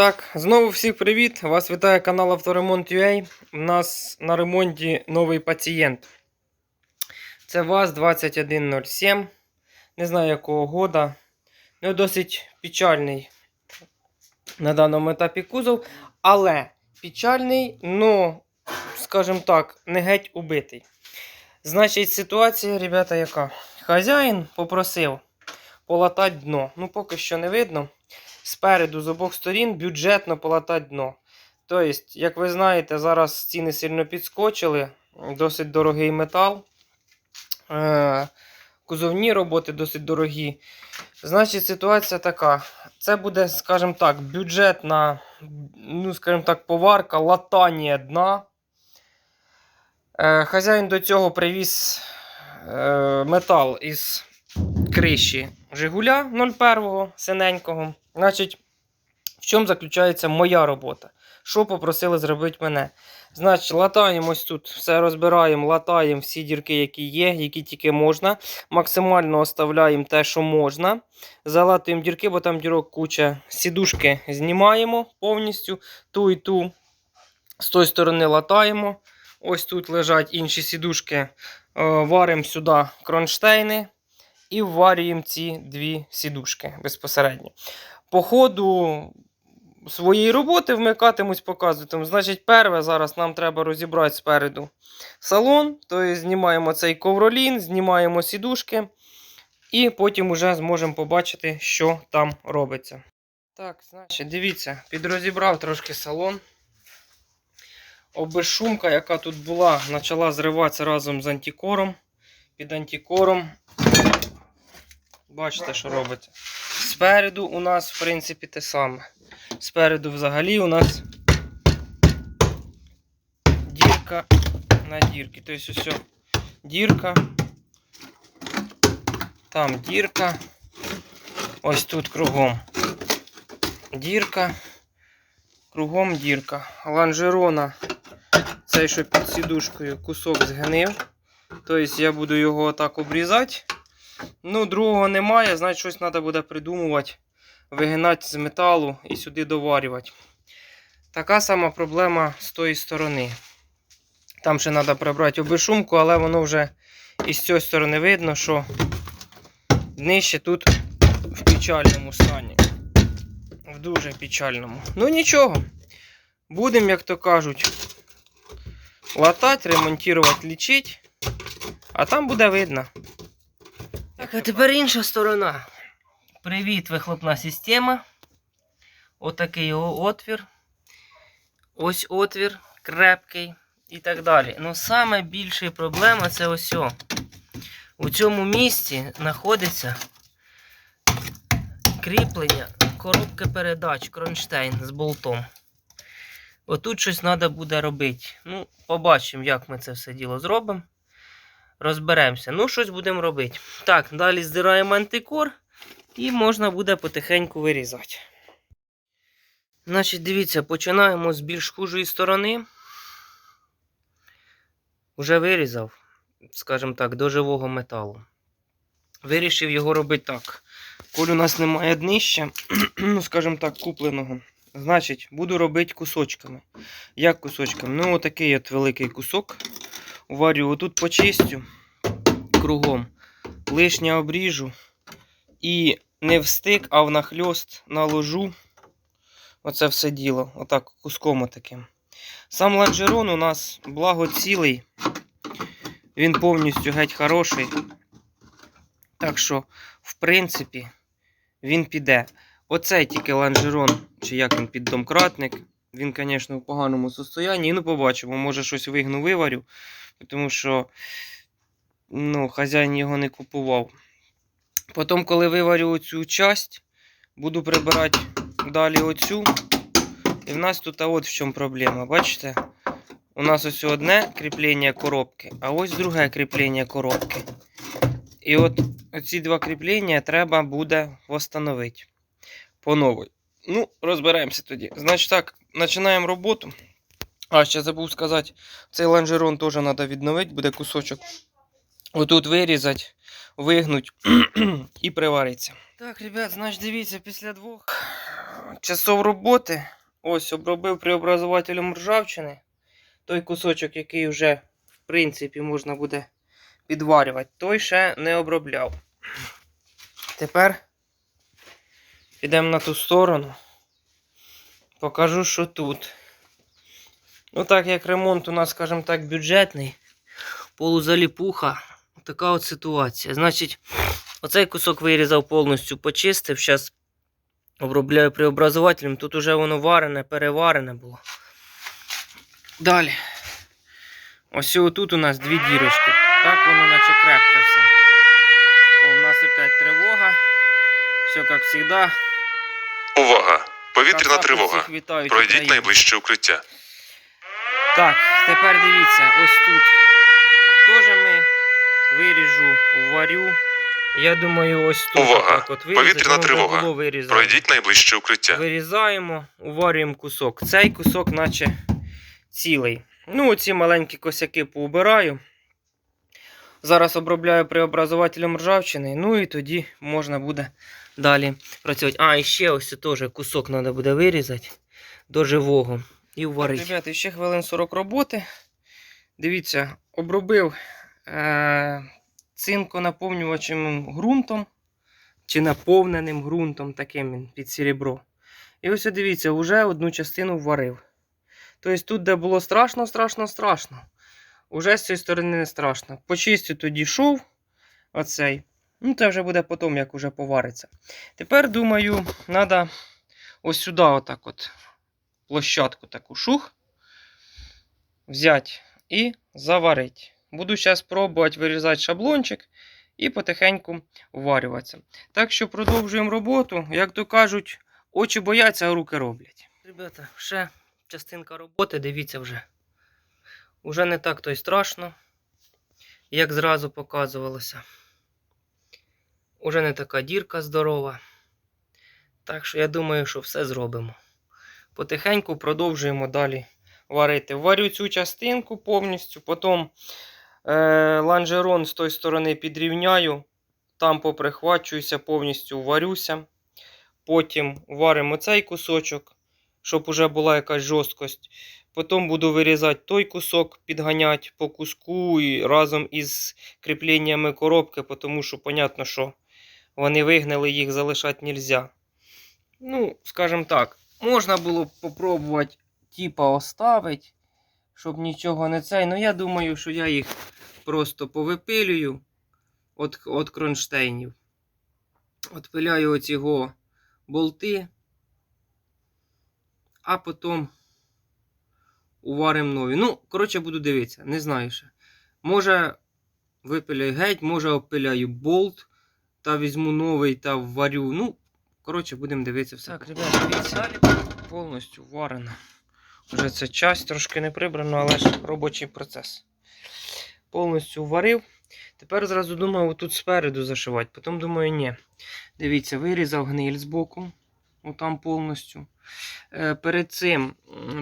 Так, знову всіх привіт! Вас вітає канал Авторемонт.ua. У нас на ремонті новий пацієнт. Це ВАЗ-2107. Не знаю якого года. Ну, досить печальний на даному етапі кузов. Але печальний, ну, скажімо так, не геть убитий. Значить, ситуація, ребята, яка? Хазяїн попросив полатати дно. Ну, поки що не видно спереду з обох сторін бюджетно полатати дно. Тобто, як ви знаєте, зараз ціни сильно підскочили, досить дорогий метал. Е, Кузовні роботи досить дорогі. Значить, ситуація така. Це буде, скажімо так, бюджетна, ну, скажімо так, поварка, латання дна. Е, Хазяїн до цього привіз е, метал із криші Жигуля 01 синенького. Значить, в чому заключається моя робота? Що попросили зробити мене? Значить, латаємо ось тут, все розбираємо, латаємо всі дірки, які є, які тільки можна. Максимально оставляємо те, що можна. Залатуємо дірки, бо там дірок куча. Сідушки знімаємо повністю. Ту і ту з тої сторони латаємо. Ось тут лежать інші сідушки. Е, Варимо сюди кронштейни і вварюємо ці дві сідушки безпосередньо. По ходу своєї роботи вмикатимусь, показуватиму. Значить, перше, зараз нам треба розібрати спереду салон, тобто знімаємо цей ковролін, знімаємо сідушки, і потім вже зможемо побачити, що там робиться. Так, значить, дивіться, підрозібрав трошки салон. Обезшумка, яка тут була, почала зриватися разом з антикором. Під антикором Бачите, що робиться. Спереду у нас, в принципі, те саме. Спереду взагалі у нас дірка на дірки. Тобто ось дірка. Там дірка. Ось тут кругом. Дірка. Кругом дірка. Ланжерона. Цей, що під сідушкою, кусок згнив. Тобто я буду його отак обрізати. Ну, другого немає, значить щось треба буде придумувати, вигинати з металу і сюди доварювати. Така сама проблема з тої сторони. Там ще треба прибрати обешумку, але воно вже із цієї сторони видно, що днище тут в печальному стані. В дуже печальному. Ну нічого. Будемо, як то кажуть, латати, ремонтувати, лічити, а там буде видно. Так, а тепер інша сторона. Привіт, вихлопна система. Отакий його отвір. Ось отвір крепкий і так далі. Ну, саме більша проблема це ось. о. У цьому місці знаходиться кріплення коробки передач кронштейн з болтом. Отут щось треба буде робити. Ну, побачимо, як ми це все діло зробимо розберемося. Ну, щось будемо робити. Так, далі здираємо антикор і можна буде потихеньку вирізати. Значить, дивіться, починаємо з більш хужої сторони. Уже вирізав, скажімо так, до живого металу. Вирішив його робити так. Коли у нас немає днища, ну, скажімо так, купленого. Значить, буду робити кусочками. Як кусочками? Ну, отакий от великий кусок. Варю отут почистю кругом. Лишнє обріжу. І не в стик, а в нахльост наложу. Оце все діло. Отак, куском отаким. Сам ланжерон у нас благо цілий. Він повністю геть хороший. Так що, в принципі, він піде. Оцей тільки ланжерон, чи як він піддомкратник. Він, звісно, в поганому состоянні. Ну, побачимо, може щось вигну виварю. Тому що ну, хазяїн його не купував. Потім, коли виварю оцю часть, буду прибирати далі оцю. І в нас тут а от в чому проблема. Бачите? У нас ось одне кріплення коробки, а ось друге кріплення коробки. І от ці два кріплення треба буде встановити по новій. Ну, розберемося тоді. Значить так, починаємо роботу. А, ще забув сказати, цей лонжерон теж треба відновити, буде кусочок. Отут вирізати, вигнуть і привариться. Так, ребят, значить, дивіться, після двох часов роботи. Ось обробив преобразувателем ржавчини. Той кусочок, який вже, в принципі, можна буде підварювати, той ще не обробляв. Тепер підемо на ту сторону. Покажу, що тут. Ну, так як ремонт у нас, скажімо так, бюджетний, полузаліпуха, така от ситуація. Значить, оцей кусок вирізав повністю, почистив. Зараз обробляю преобразувателем. Тут уже воно варене, переварене було. Далі. Ось тут у нас дві дірочки. Так воно наче крепко все. О, у нас опять тривога. Все як завжди. Увага! Повітряна тривога. Пройдіть найближче укриття. Так, тепер дивіться, ось тут. Теж ми виріжу, варю. Я думаю, ось тут. Увага! отак от вирізати, Повітряна тривога. було. Пройдіть найближче укриття. Вирізаємо, уварюємо кусок. Цей кусок, наче цілий. Ну, оці маленькі косяки поубираю. Зараз обробляю преобразувателем ржавчини. Ну і тоді можна буде далі працювати. А, і ще ось теж кусок треба буде вирізати до живого і варити. Ребята, ще хвилин 40 роботи. Дивіться, обробив е- цинконаповнювачем ґрунтом чи наповненим ґрунтом таким під серебро. І ось дивіться, вже одну частину варив. Тобто тут, де було страшно, страшно, страшно. Уже з цієї сторони не страшно. Почистю тоді шов оцей. Ну, це вже буде потім, як уже повариться. Тепер, думаю, треба ось сюди, отак от, площадку таку шух взяти і заварити. Буду зараз пробувати вирізати шаблончик і потихеньку вварюватися. Так що продовжуємо роботу. Як то кажуть, очі бояться, а руки роблять. Ребята, ще частинка роботи, дивіться вже. Уже не так то й страшно, як зразу показувалося. Уже не така дірка здорова. Так що я думаю, що все зробимо. Потихеньку продовжуємо далі варити. Варю цю частинку повністю, потім е, ланжерон з тої сторони підрівняю, там поприхвачуюся, повністю варюся. Потім варимо цей кусочок, щоб уже була якась жорсткость. Потім буду вирізати той кусок, підганяти по куску і разом із кріпленнями коробки, тому що, понятно, що вони вигнали, їх залишати не можна. Ну, скажімо так, можна було б попробувати, типа, оставити, щоб нічого не цей. Ну, я думаю, що я їх просто повипилюю від, від кронштейнів. Отпиляю оці болти, а потім уваримо нові. Ну, коротше, буду дивитися, не знаю ще. Може, випиляю геть, може обпиляю болт та візьму новий та варю. Ну, коротше, будемо дивитися все. Так, ребята, дивіться, повністю варено. Вже це часть трошки не прибрано, але ж робочий процес. Повністю варив. Тепер зразу думав тут спереду зашивати. Потім думаю, ні. Дивіться, вирізав гниль з боку. Отам повністю. Е, перед цим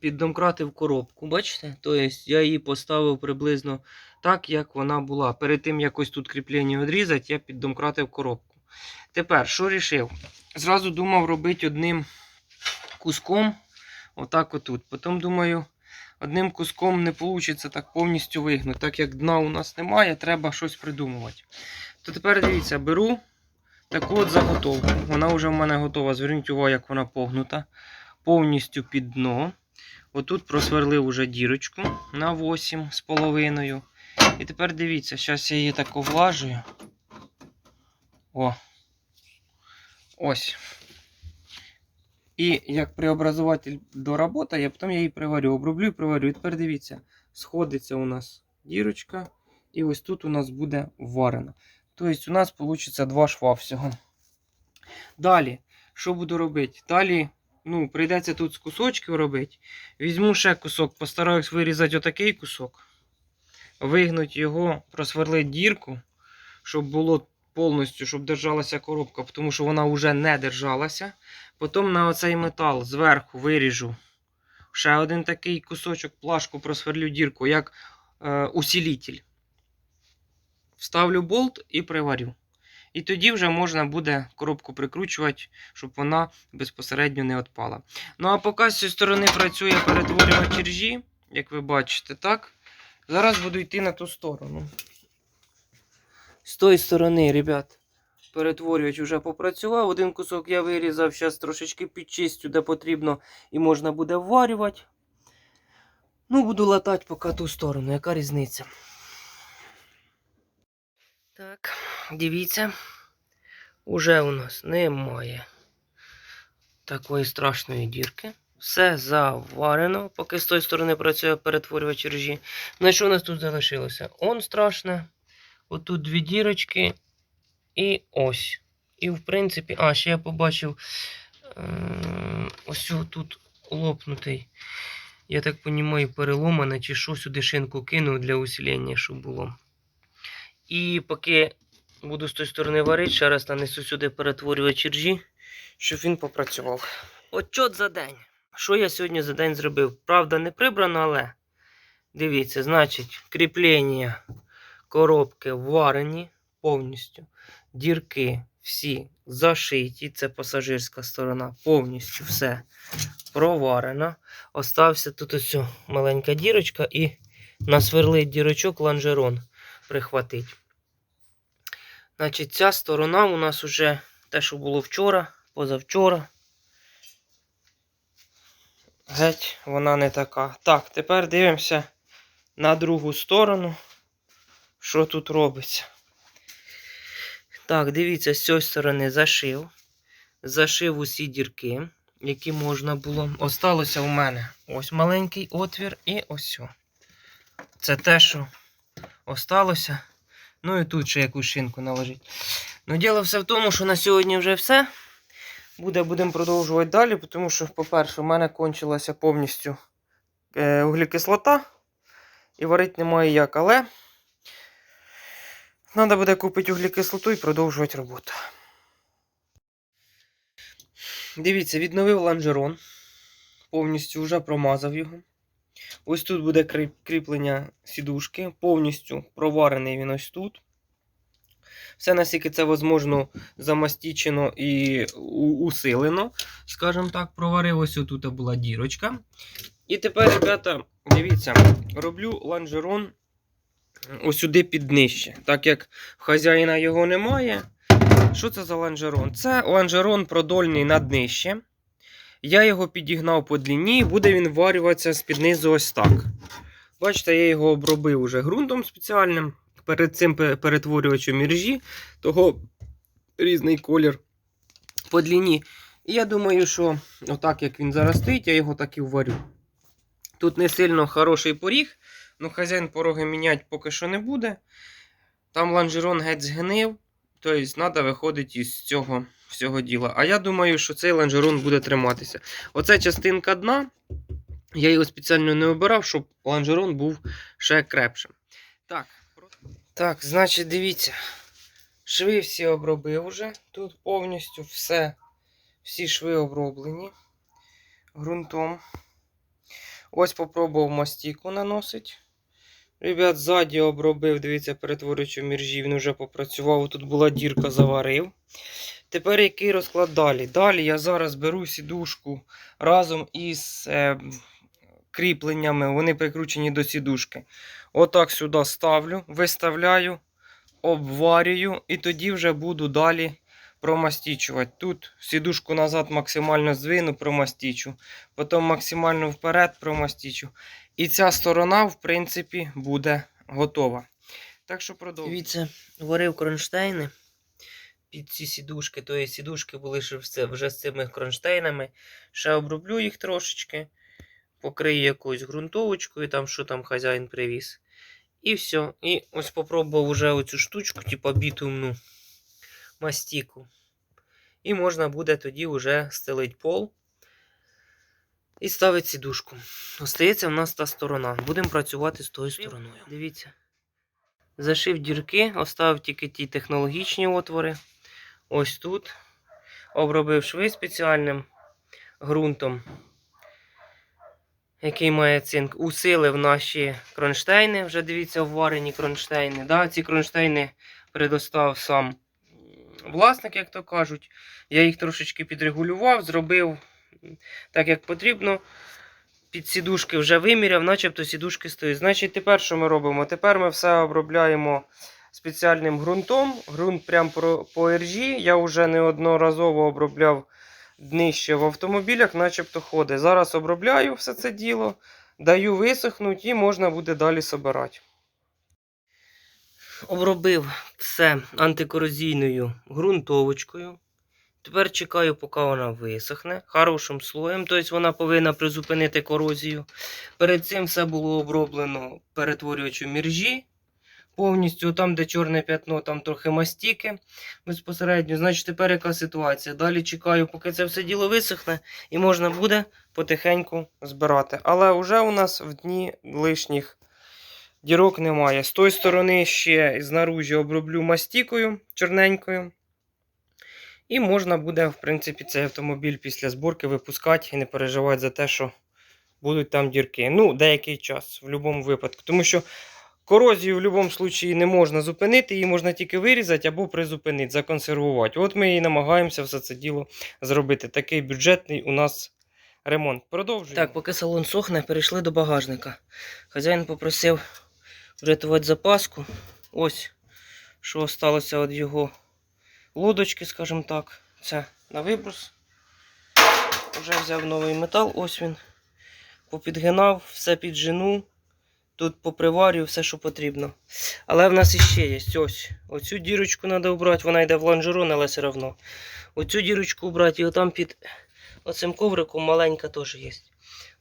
піддомкратив коробку. Бачите? Тобто я її поставив приблизно так, як вона була. Перед тим якось тут кріплення відрізати, я піддомкратив коробку. Тепер, що рішив? Зразу думав робити одним куском. Отак отут. Потім думаю, одним куском не вийде так повністю вигнути. Так як дна у нас немає, треба щось придумувати. То тепер дивіться, беру таку от заготовку. Вона вже в мене готова. Зверніть увагу, як вона погнута. Повністю під дно. Отут просверлив уже дірочку на 8 з половиною. І тепер дивіться, зараз я її так овлажую. О. Ось. І як преобразователь доработає, потім я її приварю. Оброблю і приварю. І тепер дивіться, сходиться у нас дірочка. І ось тут у нас буде варено. Тобто у нас вийде два шва всього. Далі, що буду робити? Далі ну, прийдеться тут з кусочків робити. Візьму ще кусок, постараюсь вирізати отакий кусок. Вигнути його, просверлити дірку, щоб було повністю, щоб держалася коробка, тому що вона вже не держалася. Потім на оцей метал зверху виріжу ще один такий кусочок плашку просверлю дірку, як е, усилитель. Вставлю болт і приварю. І тоді вже можна буде коробку прикручувати, щоб вона безпосередньо не відпала. Ну а поки з цієї сторони працює перетворювач ржі, як ви бачите, так? Зараз буду йти на ту сторону. З тої сторони, ребят, перетворювач вже попрацював. Один кусок я вирізав, зараз трошечки підчистю, де потрібно, і можна буде вварювати. Ну, буду латати поки ту сторону, яка різниця. Так, дивіться, уже у нас немає такої страшної дірки. Все заварено, поки з тої сторони працює перетворювач ржі. Ну і що у нас тут залишилося? Он страшне. Отут дві дірочки. І ось. І в принципі, а, ще я побачив е- ось тут лопнутий. Я так розумію, переломане, чи що сюди шинку кинув для усилення, щоб було. І поки буду з тої сторони варити, ще раз нанесу сюди перетворювач ржі, щоб він попрацював. Отчот за день. Що я сьогодні за день зробив? Правда, не прибрано, але дивіться, значить, кріплення коробки варені повністю. Дірки всі зашиті. Це пасажирська сторона, повністю все проварено. Остався тут ось маленька дірочка і насверлить дірочок лонжерон прихватить. Значить, ця сторона у нас уже те, що було вчора, позавчора. Геть, вона не така. Так, тепер дивимося на другу сторону, що тут робиться. Так, дивіться, з цієї сторони зашив. Зашив усі дірки, які можна було. Осталося у мене ось маленький отвір і ось. Це те, що осталося. Ну і тут ще якусь шинку наложити. Ну, діло все в тому, що на сьогодні вже все. Буде, будемо продовжувати далі, тому що, по-перше, у мене кончилася повністю е, углекислота. І варити немає як, але треба буде купити углекислоту і продовжувати роботу. Дивіться, відновив лонжерон. Повністю вже промазав його. Ось тут буде кріплення сідушки. Повністю проварений він ось тут. Все наскільки це можливо замастічено і усилено. Скажімо так, проварив ось тут була дірочка. І тепер, ребята, дивіться, роблю лонжерон ось сюди під днище. Так як хазяїна його немає. Що це за лонжерон? Це лонжерон продольний на днище. Я його підігнав по длині, буде він варюватися з-під низу ось так. Бачите, я його обробив уже ґрунтом спеціальним. Перед цим пе- перетворювачем міржі, того різний колір по длині. І я думаю, що отак як він зараз стоїть, я його так і вварю. Тут не сильно хороший поріг, але хазяїн пороги міняти поки що не буде. Там лонжерон геть згнив, тобто треба виходити із цього всього діла. А я думаю, що цей лонжерон буде триматися. Оця частинка дна, я його спеціально не обирав, щоб лонжерон був ще крепшим. Так, так, значить, дивіться. Шви всі обробив уже. Тут повністю все, всі шви оброблені ґрунтом. Ось попробував мастіку наносить. Ребят, ззаді обробив, дивіться, перетворюючи міржі, він вже попрацював. Тут була дірка, заварив. Тепер який розклад далі? Далі я зараз беру сідушку разом із е, кріпленнями, вони прикручені до сідушки. Отак сюди ставлю, виставляю, обварюю і тоді вже буду далі промастічувати. Тут сідушку назад максимально звину, промастічу, потім максимально вперед промастічу. І ця сторона, в принципі, буде готова. Так що продовжуємо. Дивіться, варив кронштейни під ці сідушки. Тої сідушки були вже з цими кронштейнами. Ще оброблю їх трошечки, покрию якоюсь ґрунтовочкою, там що там хазяїн привіз. І все. І ось попробував уже оцю штучку, типу бітумну мастіку. І можна буде тоді вже стелити пол і ставити сідушку. Остається в нас та сторона. Будемо працювати з тою стороною. Дивіться. Зашив дірки, оставив тільки ті технологічні отвори. Ось тут. Обробив шви спеціальним ґрунтом, який має цинк. Усилив наші кронштейни. Вже дивіться, вварені кронштейни. Да, ці кронштейни предостав сам власник, як то кажуть. Я їх трошечки підрегулював, зробив так, як потрібно. Під сідушки вже виміряв, начебто сідушки стоять. Значить, тепер що ми робимо? Тепер ми все обробляємо спеціальним ґрунтом. Ґрунт прямо по іржі. Я вже неодноразово обробляв днище в автомобілях, начебто ходить. Зараз обробляю все це діло, даю висохнути і можна буде далі собирати. Обробив все антикорозійною ґрунтовочкою. Тепер чекаю, поки вона висохне хорошим слоєм, тобто вона повинна призупинити корозію. Перед цим все було оброблено перетворювачем міржі. Повністю там, де чорне п'ятно, там трохи мастіки безпосередньо. Значить, тепер яка ситуація? Далі чекаю, поки це все діло висохне, і можна буде потихеньку збирати. Але вже у нас в дні лишніх дірок немає. З тої сторони ще знаружі оброблю мастікою чорненькою. І можна буде, в принципі, цей автомобіль після зборки випускати і не переживати за те, що будуть там дірки. Ну, деякий час, в будь-якому випадку. Тому що корозію в будь-якому випадку не можна зупинити, її можна тільки вирізати або призупинити, законсервувати. От ми і намагаємося все це діло зробити. Такий бюджетний у нас ремонт. Продовжуємо. Так, поки салон сохне, перейшли до багажника. Хазяїн попросив врятувати запаску. Ось, що залишилося від його лодочки, скажімо так. Це на виброс. Вже взяв новий метал, ось він. Попідгинав, все піджену. Тут поприварюю все, що потрібно. Але в нас іще є ось. Оцю дірочку треба обрати, вона йде в лонжерон, але все одно. Оцю дірочку обрати, і отам під оцим ковриком маленька теж є.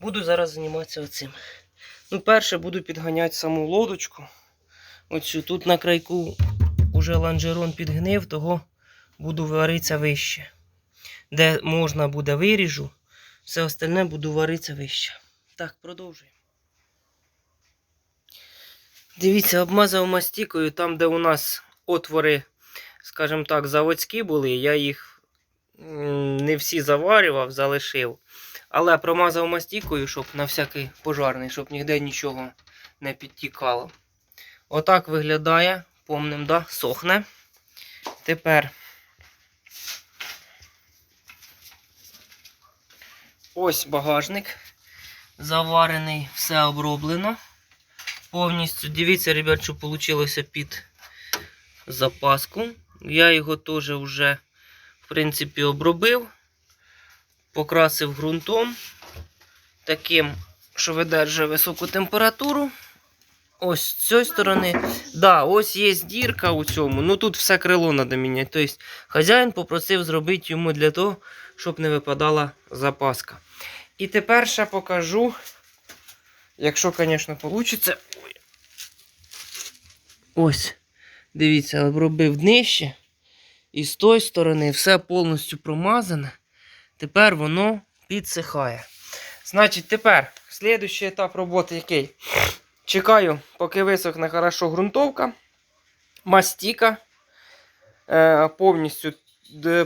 Буду зараз займатися оцим. Ну, перше буду підганяти саму лодочку. Оцю тут на крайку уже лонжерон підгнив, того буду варитися вище. Де можна буде виріжу, все остальне буду варитися вище. Так, продовжуємо. Дивіться, обмазав мастікою там, де у нас отвори, скажімо так, заводські були. Я їх не всі заварював, залишив. Але промазав мастікою, щоб на всякий пожарний, щоб ніде нічого не підтікало. Отак виглядає. Помним, да? Сохне. Тепер. Ось багажник. Заварений, все оброблено. Повністю. Дивіться, ребят, що вийшло під запаску. Я його теж вже, в принципі, обробив. Покрасив ґрунтом. Таким, що видержує високу температуру. Ось з цієї сторони. Да, ось є дірка у цьому. Ну тут все крило треба міняти. Тобто хазяїн попросив зробити йому для того, щоб не випадала запаска. І тепер ще покажу, якщо, звісно, вийде. Ось. Дивіться, обробив днище. І з тої сторони все повністю промазане. Тепер воно підсихає. Значить, тепер слідуючий етап роботи який? Чекаю, поки висохне хорошо ґрунтовка, мастіка. Е, повністю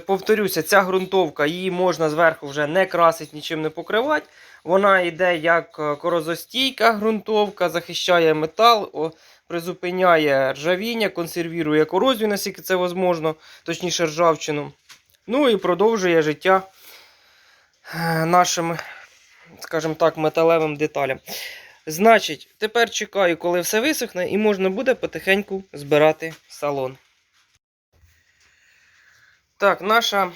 повторюся, ця ґрунтовка, її можна зверху вже не красити, нічим не покривати. Вона йде як е, корозостійка ґрунтовка, захищає метал, призупиняє ржавіння, консервірує корозію, наскільки це можливо, точніше ржавчину. Ну і продовжує життя е, нашим, скажімо так, металевим деталям. Значить, тепер чекаю, коли все висохне, і можна буде потихеньку збирати салон. Так, наша,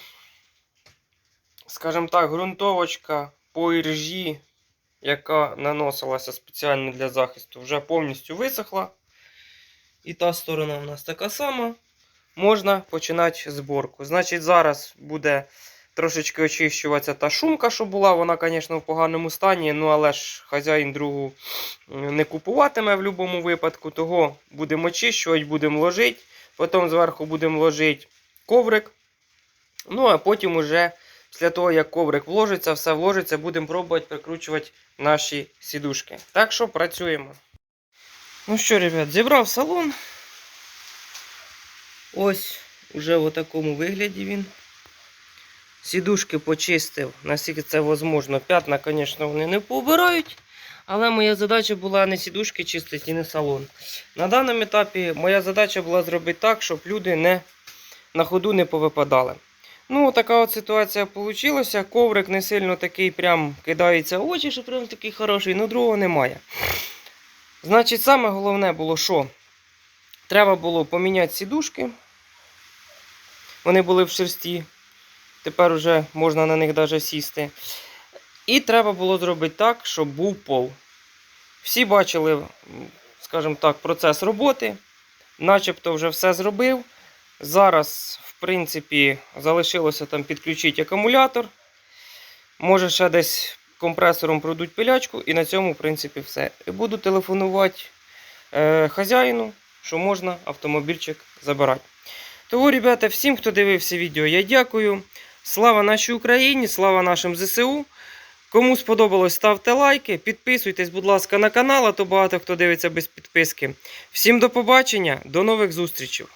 скажімо так, ґрунтовочка по іржі, яка наносилася спеціально для захисту, вже повністю висохла. І та сторона у нас така сама. Можна починати зборку. Значить, зараз буде трошечки очищуватися та шумка, що була. Вона, звісно, в поганому стані, ну але ж хазяїн другу не купуватиме в будь-якому випадку. Того будемо очищувати, будемо ложити. Потім зверху будемо ложити коврик. Ну, а потім уже, після того, як коврик вложиться, все вложиться, будемо пробувати прикручувати наші сідушки. Так що працюємо. Ну що, ребят, зібрав салон. Ось уже в такому вигляді він. Сідушки почистив, наскільки це можливо. П'ятна, звісно, вони не поубирають. Але моя задача була не сідушки чистити і не салон. На даному етапі моя задача була зробити так, щоб люди не на ходу не повипадали. Ну, така от ситуація вийшла. Коврик не сильно такий прям кидається в очі, що прям такий хороший, ну другого немає. Значить, саме головне було, що треба було поміняти сідушки. Вони були в шерсті. Тепер вже можна на них навіть сісти. І треба було зробити так, щоб був пол. Всі бачили, скажімо так, процес роботи. Начебто вже все зробив. Зараз, в принципі, залишилося там підключити акумулятор. Може, ще десь компресором пройдуть пилячку, і на цьому, в принципі, все. І буду телефонувати е, хазяїну, що можна автомобільчик забирати. Тому, ребята, всім, хто дивився відео, я дякую. Слава нашій Україні, слава нашим ЗСУ. Кому сподобалось, ставте лайки, підписуйтесь, будь ласка, на канал, а то багато хто дивиться без підписки. Всім до побачення, до нових зустрічей.